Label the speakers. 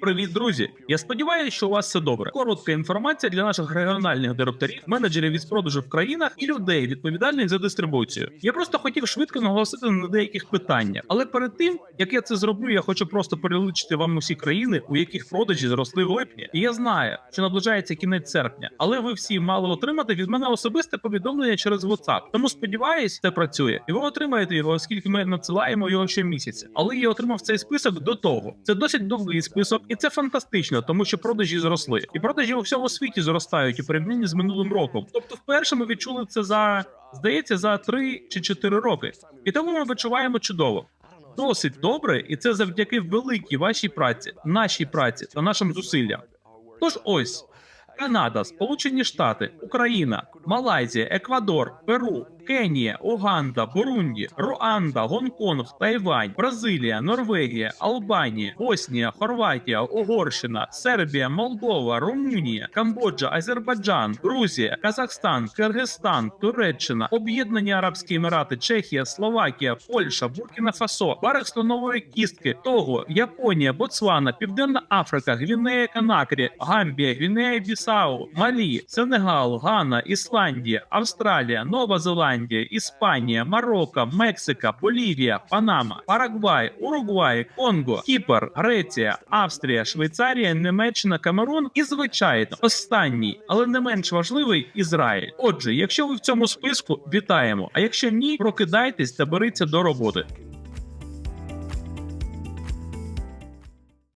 Speaker 1: Привіт, друзі! Я сподіваюся, що у вас все добре. Коротка інформація для наших регіональних директорів, менеджерів із продажу в країнах і людей, відповідальних за дистрибуцію. Я просто хотів швидко наголосити на деяких питаннях. Але перед тим як я це зроблю, я хочу просто переличити вам усі країни, у яких продажі зросли в липні. І я знаю, що наближається кінець серпня, але ви всі мали отримати від мене особисте повідомлення через WhatsApp. Тому сподіваюсь, це працює, і ви отримаєте його, оскільки ми надсилаємо його щомісяця. Але я отримав цей список до того. Це досить довгий список, і це фантастично, тому що продажі зросли. І продажі у всьому світі зростають у порівнянні з минулим роком. Тобто, вперше ми відчули це за здається за 3 чи 4 роки. І тому ми відчуваємо чудово. Досить добре, і це завдяки великій вашій праці, нашій праці та нашим зусиллям. Тож ось Канада, Сполучені Штати, Україна, Малайзія, Еквадор, Перу, Кенія, Уганда, Бурунді, Руанда, Гонконг, Тайвань, Бразилія, Норвегія, Албанія, Боснія, Хорватія, Угорщина, Сербія, Молдова, Румунія, Камбоджа, Азербайджан, Грузія, Казахстан, Киргизстан, Туреччина, Об'єднані Арабські Емірати, Чехія, Словакія, Польща, Буркіна Фасо, Барах слонової кістки, Того, Японія, Ботсвана, Південна Африка, Гвінея Канакрі, Гамбія, Гвінея Бісау, Малі, Сенегал, Гана, Ісландія, Австралія, Нова Зеландія, Іспанія, Марокко, Мексика, Болівія, Панама, Парагвай, Уругвай, Конго, Кіпр, Греція, Австрія, Швейцарія, Німеччина, Камерун і звичайно останній, але не менш важливий Ізраїль. Отже, якщо ви в цьому списку, вітаємо. А якщо ні, прокидайтесь та беріться до роботи.